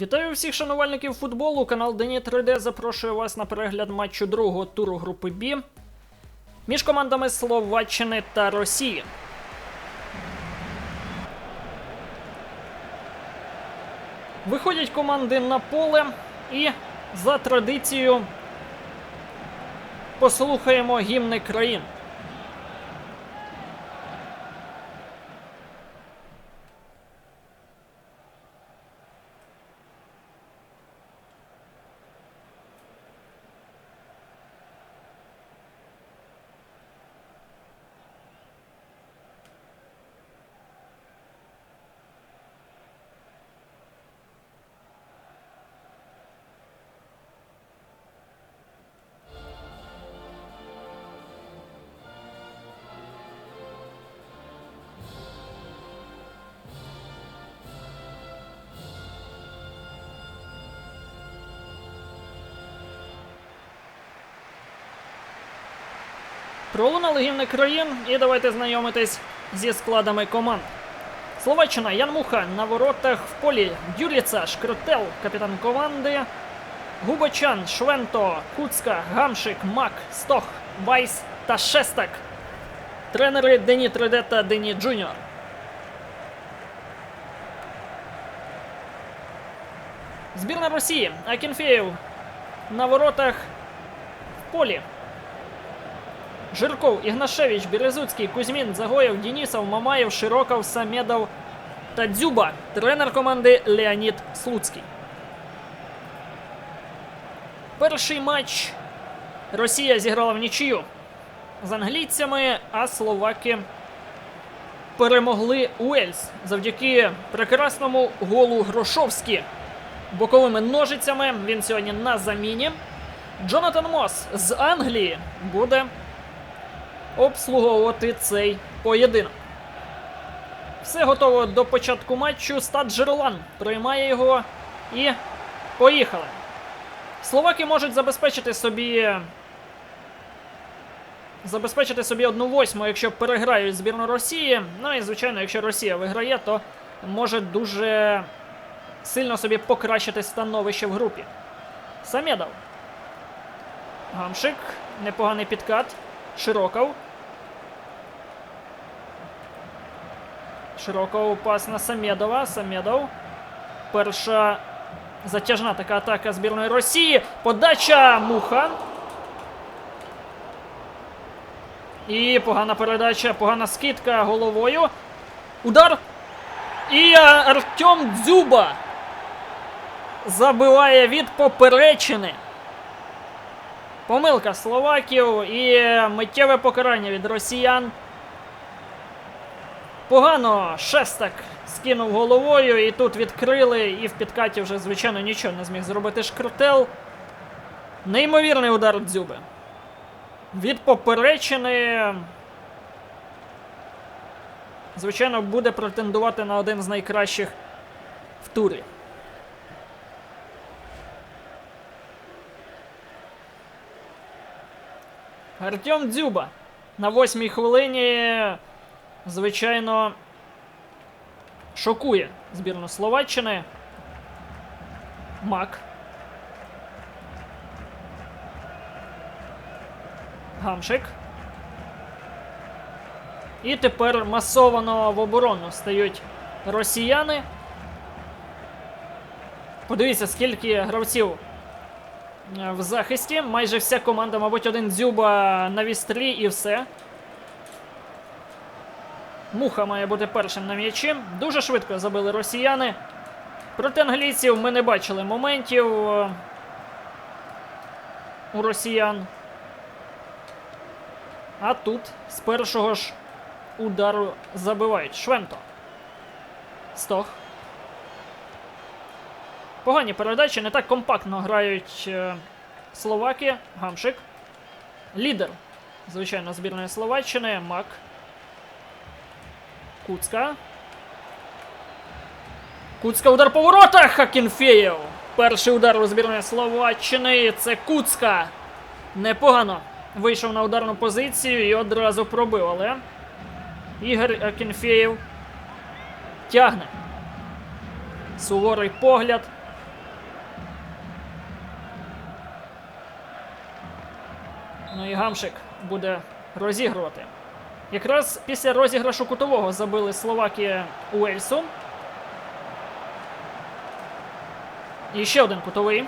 Вітаю всіх шанувальників футболу. Канал Дені 3D запрошує вас на перегляд матчу другого туру групи Бі між командами Словаччини та Росії. Виходять команди на поле і за традицією послухаємо гімни країн. Пролунали гімни країн, і давайте знайомитись зі складами команд. Словаччина Ян Муха на воротах в полі Дюліца, Шкротел, капітан команди. Губачан, Швенто, Куцка, Гамшик, Мак, Стох, Вайс та Шестак. Тренери Дені 3D та Дені Джуніор. Збірна Росії Акінфєєв на воротах в полі. Жирков, Ігнашевич, Березуцький, Кузьмін, Загоєв, Дінісов, Мамаєв, Широков, Самедов та Дзюба. Тренер команди Леонід Слуцький. Перший матч Росія зіграла в нічию з англійцями, а словаки перемогли Уельс завдяки прекрасному голу Грошовські. Боковими ножицями він сьогодні на заміні. Джонатан Мос з Англії буде обслуговувати цей поєдинок. Все готово до початку матчу. Стад Жерлан приймає його і поїхали. Словаки можуть забезпечити собі. Забезпечити собі одну восьму, якщо переграють збірну Росії. Ну і звичайно, якщо Росія виграє, то може дуже сильно собі покращити становище в групі. Самедов. Гамшик. Непоганий підкат. Широков. Широков пас на Самедова. Самедов. Перша затяжна така атака збірної Росії. Подача Муха. І погана передача, погана скидка головою. Удар. І Артем Дзюба забиває від поперечини. Помилка словаків і миттєве покарання від росіян. Погано шестак скинув головою, і тут відкрили, і в підкаті вже, звичайно, нічого не зміг зробити шкртел. Неймовірний удар дзюби. Від поперечини. Звичайно, буде претендувати на один з найкращих в турі. Артем Дзюба на восьмій хвилині, звичайно, шокує збірну Словаччини. Мак. Гамшик. І тепер масовано в оборону стають росіяни. Подивіться, скільки гравців е, в захисті. Майже вся команда, мабуть, один дзюба на вістрі і все. Муха має бути першим на м'ячі. Дуже швидко забили росіяни. Проти англійців ми не бачили моментів е, у росіян. А тут з першого ж удару забивають. Швенто. Стох. Погані передачі, не так компактно грають е, словаки. Гамшик. Лідер, звичайно, збірної Словаччини. Мак. Куцка. Куцька удар по воротах Хакінфеєв. Перший удар у збірної Словаччини. Це Куцка. Непогано вийшов на ударну позицію і одразу пробив. Але Ігор Акінфєєв тягне. Суворий погляд. Ну і гамшик буде розігрувати. Якраз після розіграшу кутового забили Словакія Уельсу. І ще один кутовий.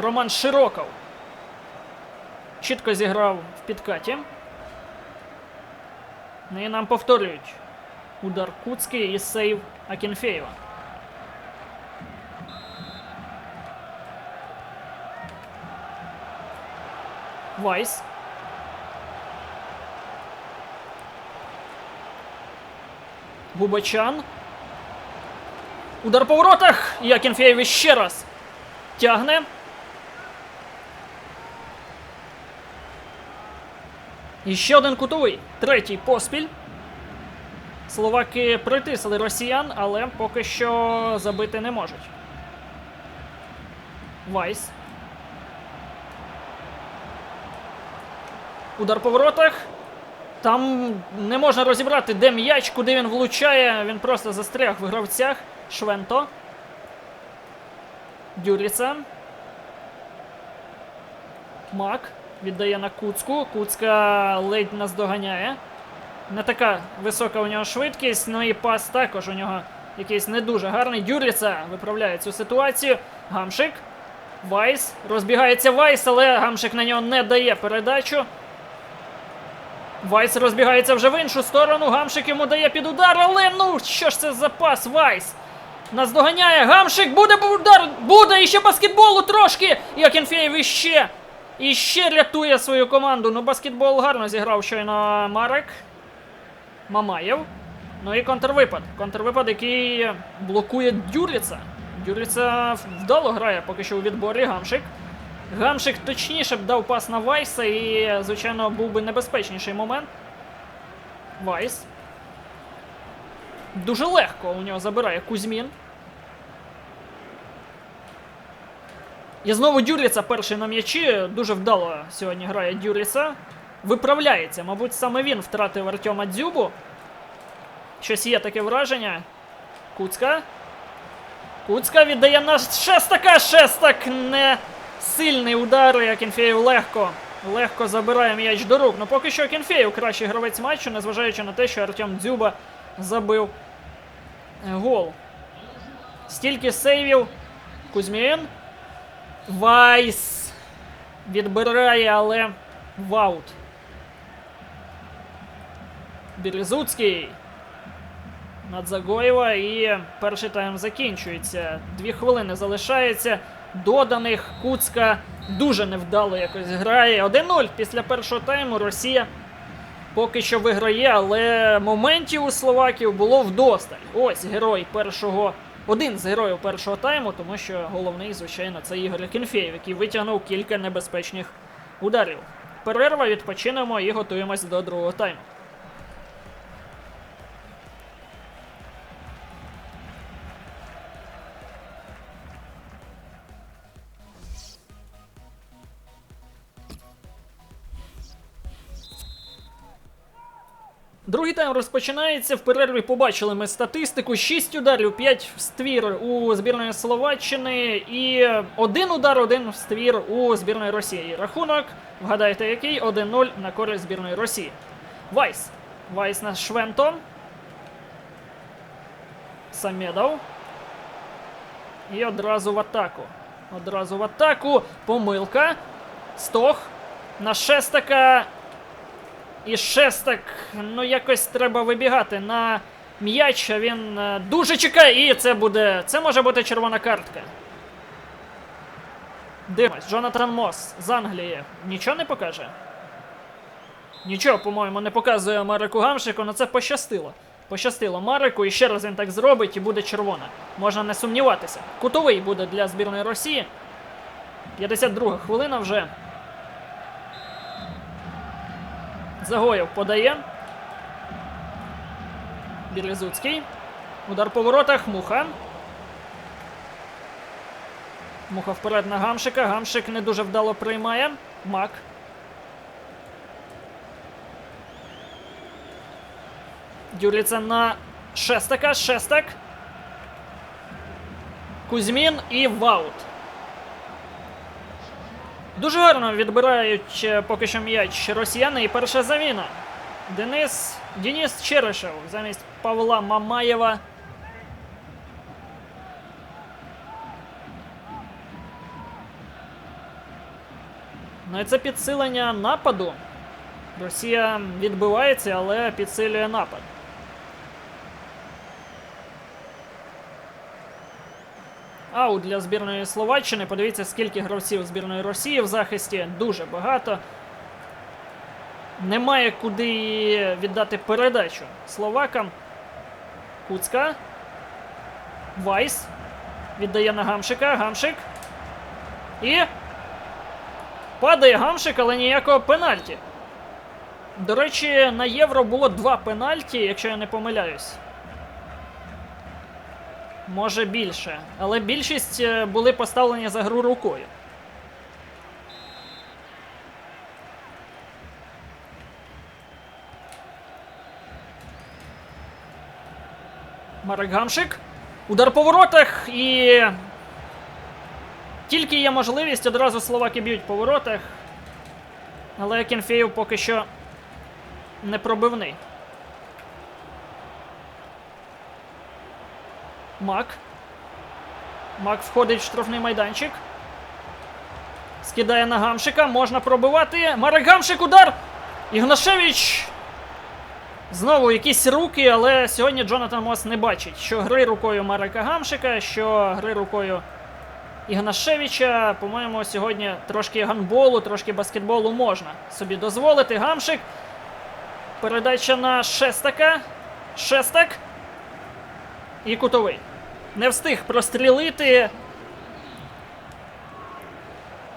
Роман Широков. Чітко зіграв в підкаті. Ну і нам повторюють. Удар Куцький і сейв Акінфеєва. Вайс. Губачан. Удар по воротах! І ще раз. Тягне. І ще один кутовий. Третій поспіль. Словаки притисли росіян, але поки що забити не можуть. Вайс. Удар по воротах. Там не можна розібрати, де м'яч, куди він влучає. Він просто застряг в гравцях. Швенто. Дюріца. Мак. Віддає на Куцку. Куцка ледь наздоганяє. Не така висока у нього швидкість, ну і пас також у нього якийсь не дуже гарний. Дюріца виправляє цю ситуацію. Гамшик. Вайс. Розбігається Вайс, але Гамшик на нього не дає передачу. Вайс розбігається вже в іншу сторону. Гамшик йому дає під удар, але ну що ж це за пас? Вайс. Нас доганяє. Гамшик буде удар! Буде! І ще баскетболу трошки! І Акінфеєв іще. Іще рятує свою команду. Ну, баскетбол гарно зіграв щойно Марек. Мамаєв. Ну і контрвипад. Контрвипад, який блокує Дюріца. Дюріца вдало грає поки що у відборі Гамшик. Гамшик точніше б дав пас на Вайса і, звичайно, був би небезпечніший момент. Вайс. Дуже легко у нього забирає Кузьмін. І знову Дюріца перший на м'ячі. Дуже вдало сьогодні грає Дюріца. Виправляється. Мабуть, саме він втратив Артема Дзюбу. Щось є таке враження. Куцка. Куцка віддає на Шестака. Шестак не сильний удар. І Акінфеєв легко. Легко забирає м'яч до рук. Ну поки що Акінфеєв кращий гравець матчу, незважаючи на те, що Артем Дзюба забив е, гол. Стільки сейвів. Кузьмін. Вайс. Відбирає, але ваут. Березуцький. Надзагоєва і перший тайм закінчується. Дві хвилини залишається. Доданих Куцка дуже невдало якось грає. 1-0 після першого тайму Росія поки що виграє, але моментів у Словаків було вдосталь. Ось герой першого. Один з героїв першого тайму, тому що головний, звичайно, це Ігор Кінфєєв, який витягнув кілька небезпечних ударів. Перерва, відпочинемо і готуємось до другого тайму. Другий тайм розпочинається. В перерві побачили ми статистику: 6 ударів, 5 в ствір у збірної Словаччини і один удар, один в ствір у збірної Росії. Рахунок, вгадайте, який 1-0 на користь збірної Росії. Вайс. Вайс на Швенто. Самедов. І одразу в атаку. Одразу в атаку. Помилка. Стох. На шестака. І шестак, ну якось треба вибігати на м'яч. Він е, дуже чекає. І це буде. Це може бути червона картка. Дивимось, Джонатан Мос з Англії. Нічого не покаже? Нічого, по-моєму, не показує Мареку Гамшику, але це пощастило. Пощастило Мареку, і ще раз він так зробить, і буде червона. Можна не сумніватися. Кутовий буде для збірної Росії. 52 хвилина вже. Загоєв подає. Білізуцький. Удар по воротах. Муха. Муха вперед на Гамшика. Гамшик не дуже вдало приймає. Мак. Дюріться на Шестака. Шестак. Кузьмін і Ваут. Дуже гарно відбирають е, поки що м'яч росіяни і перша заміна. Денис Денис Черешев замість Павла Мамаєва. Ну і це підсилення нападу. Росія відбивається, але підсилює напад. Аут для збірної Словаччини. Подивіться, скільки гравців збірної Росії в захисті. Дуже багато. Немає куди віддати передачу словакам. Куцка. Вайс. Віддає на Гамшика. Гамшик. І. Падає Гамшик, але ніякого пенальті. До речі, на євро було два пенальті, якщо я не помиляюсь. Може більше. Але більшість е, були поставлені за гру рукою. Марек Гамшик. Удар по воротах і. Тільки є можливість, одразу словаки б'ють по воротах. Але Кінфеєв поки що не пробивний. Мак. Мак входить в штрафний майданчик. Скидає на Гамшика. Можна пробивати. Марек Гамшик удар! Ігнашевич. Знову якісь руки, але сьогодні Джонатан Мос не бачить, що гри рукою Марека Гамшика, що гри рукою Ігнашевича. По-моєму, сьогодні трошки гандболу, трошки баскетболу можна собі дозволити. Гамшик. Передача на Шестака. Шестак. І кутовий. Не встиг прострілити.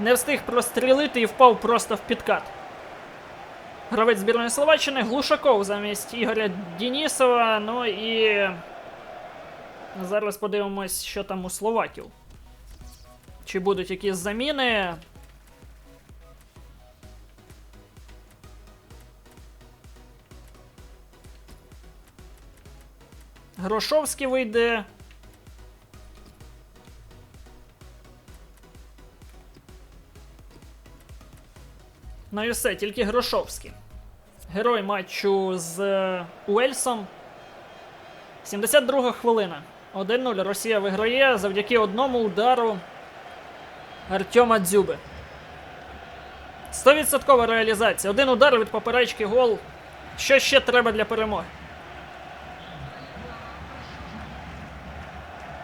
Не встиг прострілити і впав просто в підкат. Гравець збірної Словаччини Глушаков замість Ігоря Дінісова. Ну і зараз подивимось, що там у Словаків. Чи будуть якісь заміни? Грошовський вийде. Ну і все, тільки Грошовський. Герой матчу з е, Уельсом. 72 хвилина. 1-0. Росія виграє завдяки одному удару Артема Дзюби. 100% реалізація. Один удар від поперечки гол. Що ще треба для перемоги?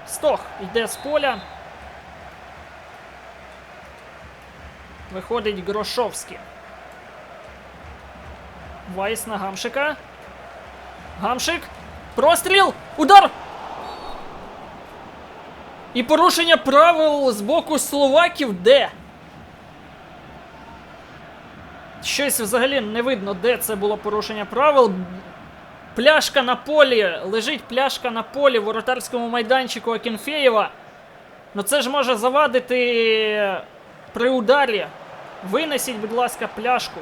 Стох йде з поля. Виходить Грошовський. Вайс на Гамшика. Гамшик. Простріл! Удар! І порушення правил з боку словаків де? Щось взагалі не видно, де це було порушення правил. Пляшка на полі. Лежить пляшка на полі в воротарському майданчику Акінфеєва. Ну це ж може завадити при ударі. Винесіть, будь ласка, пляшку.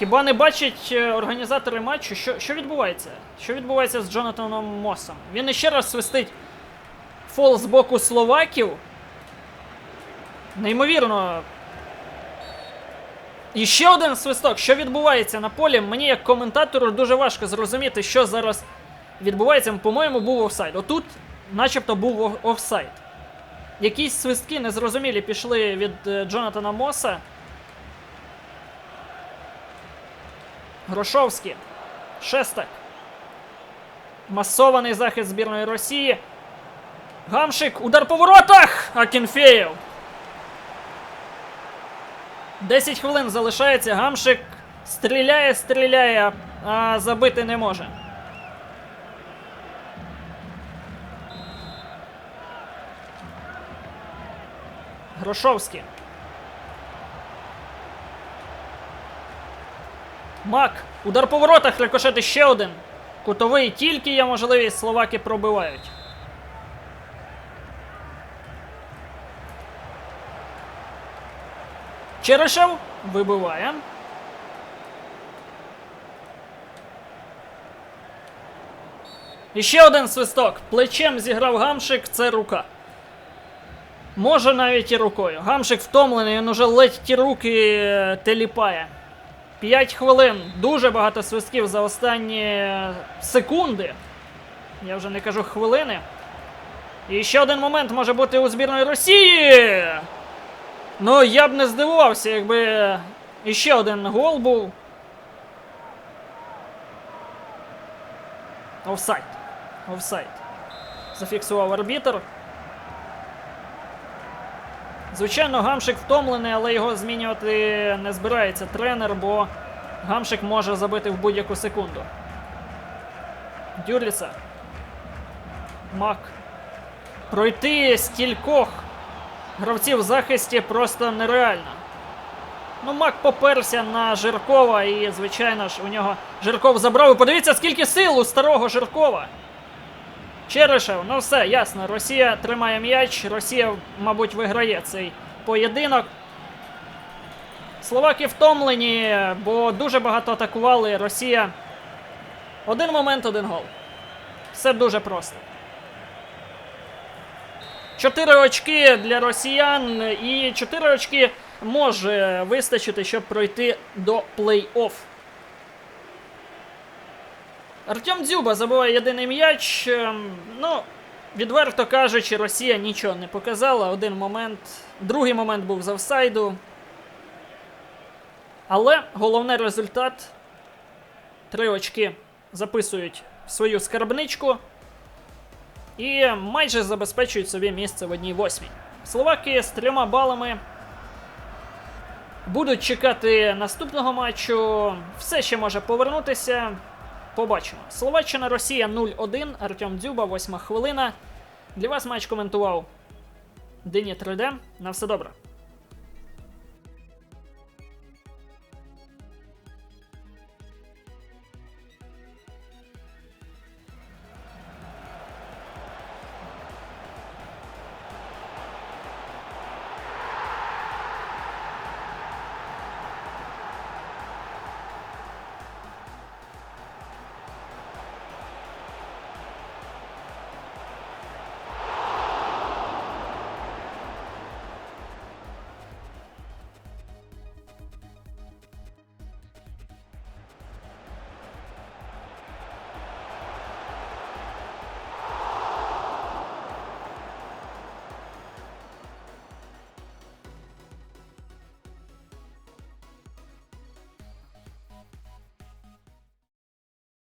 Хіба не бачать е, організатори матчу, що, що відбувається? Що відбувається з Джонатаном Мосом? Він іще раз свистить фол з боку словаків. Неймовірно. І ще один свисток. Що відбувається на полі? Мені як коментатору дуже важко зрозуміти, що зараз відбувається. По-моєму, був офсайд. Отут, начебто, був оф- офсайд. Якісь свистки незрозумілі пішли від е, Джонатана Моса. Грошовський. Шестак. Масований захист збірної Росії. Гамшик. Удар по воротах! Акінфеєв. 10 хвилин залишається. Гамшик стріляє, стріляє, а забити не може. Грошовський. Мак. Удар по воротах, рикошет ще один. Кутовий тільки є можливість, словаки пробивають. Черешев вибиває. І ще один свисток. Плечем зіграв гамшик, це рука. Може навіть і рукою. Гамшик втомлений, він уже ледь ті руки е, теліпає. 5 хвилин. Дуже багато свистків за останні секунди. Я вже не кажу хвилини. І ще один момент може бути у збірної Росії. Ну, я б не здивувався, якби іще один гол був. Офсайд. Офсайд. Зафіксував арбітр. Звичайно, гамшик втомлений, але його змінювати не збирається тренер, бо гамшик може забити в будь-яку секунду. Дюрліса. Мак. Пройти стількох гравців в захисті просто нереально. Ну, Мак поперся на Жиркова, і, звичайно ж, у нього Жирков забрав. Подивіться, скільки сил у старого Жиркова. Черешев, ну все, ясно. Росія тримає м'яч, Росія, мабуть, виграє цей поєдинок. Словаки втомлені, бо дуже багато атакували. Росія. Один момент, один гол. Все дуже просто. Чотири очки для росіян, і чотири очки може вистачити, щоб пройти до плей-офф. Артем Дзюба забиває єдиний м'яч. Ем, Ну, відверто кажучи, Росія нічого не показала. Один момент. Другий момент був з офсайду. Але головний результат. Три очки записують в свою скарбничку. І майже забезпечують собі місце в одній восьмій. Словаки з трьома балами будуть чекати наступного матчу. Все ще може повернутися. Побачимо. Словаччина, Росія 0-1. Артем Дзюба, 8 хвилина. Для вас матч коментував Дині 3D. На все добре.